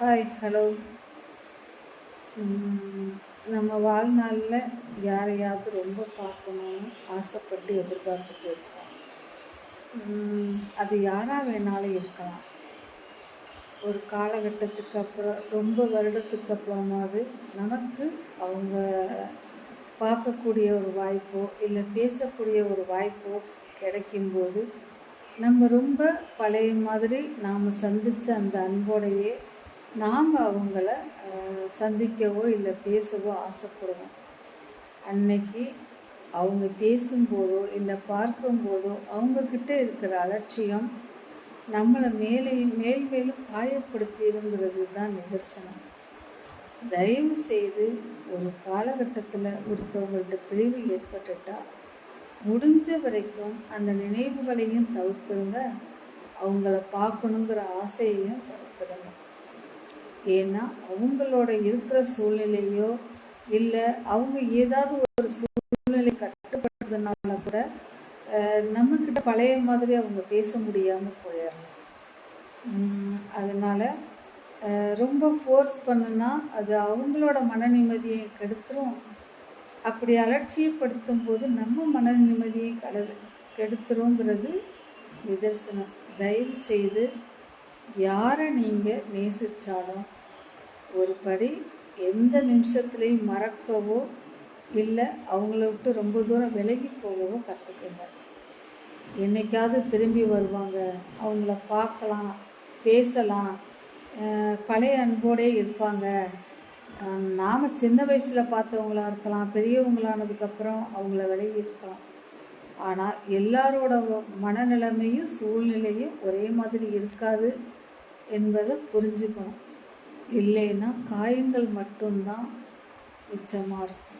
Hi hello நம்ம வாழ்நாளில் யாரையாவது ரொம்ப பார்க்கணும்னு ஆசைப்பட்டு எதிர்பார்த்துட்டு இருக்கோம். அது யாராக வேணாலும் இருக்கலாம். ஒரு காலகட்டத்துக்கு அப்புறம் ரொம்ப வருடத்துக்கு அப்புறமாவது நமக்கு அவங்க பார்க்கக்கூடிய ஒரு வாய்ப்போ இல்லை பேசக்கூடிய ஒரு வாய்ப்போ கிடைக்கும்போது நம்ம ரொம்ப பழைய மாதிரி நாம் சந்தித்த அந்த அன்போடையே நாங்கள் அவங்கள சந்திக்கவோ இல்லை பேசவோ ஆசைப்படுவோம். அன்னைக்கு அவங்க பேசும்போதோ இல்லை பார்க்கும்போதோ அவங்கக்கிட்ட இருக்கிற அலட்சியம் நம்மளை மேலே மேல் மேலும் காயப்படுத்திடுங்கிறது தான் நிதர்சனம். தயவு செய்து ஒரு காலகட்டத்தில் ஒருத்தவங்கள்ட்ட பிரிவு ஏற்பட்டுட்டா முடிஞ்ச வரைக்கும் அந்த நினைவுகளையும் தவிர்த்துருங்க. அவங்கள பார்க்கணுங்கிற ஆசையையும் தவிர்த்துருங்க. ஏன்னா அவங்களோட இருக்கிற சூழ்நிலையோ இல்லை அவங்க ஏதாவது ஒரு சூழ்நிலை கட்டுப்படுறதுனால கூட நம்மக்கிட்ட பழைய மாதிரி அவங்க பேச முடியாமல் போயிடலாம் அதனால் ரொம்ப ஃபோர்ஸ் பண்ணுனா அது அவங்களோட மன நிம்மதியை கெடுத்துரும். அப்படி அலட்சியப்படுத்தும் போது நம்ம மன நிம்மதியை கெடு கெடுத்துருங்கிறது நிதர்சனம். தயவு செய்து யாரை நீங்கள் நேசித்தாலும் ஒரு படி எந்த நிமிஷத்துலையும் மறக்கவோ இல்லை அவங்கள விட்டு ரொம்ப தூரம் விலகி போகவோ கற்றுக்குங்க என்னைக்காவது திரும்பி வருவாங்க அவங்கள பார்க்கலாம் பேசலாம் பழைய அன்போடே இருப்பாங்க. நாம் சின்ன வயசில் பார்த்தவங்களா இருக்கலாம் பெரியவங்களானதுக்கப்புறம் அவங்கள விலகி இருக்கலாம். ஆனால் எல்லாரோட மனநிலைமையும் சூழ்நிலையும் ஒரே மாதிரி இருக்காது என்பதை புரிஞ்சுக்கணும். இல்லைன்னா காயங்கள் மட்டும்தான் மிச்சமாக இருக்கும்.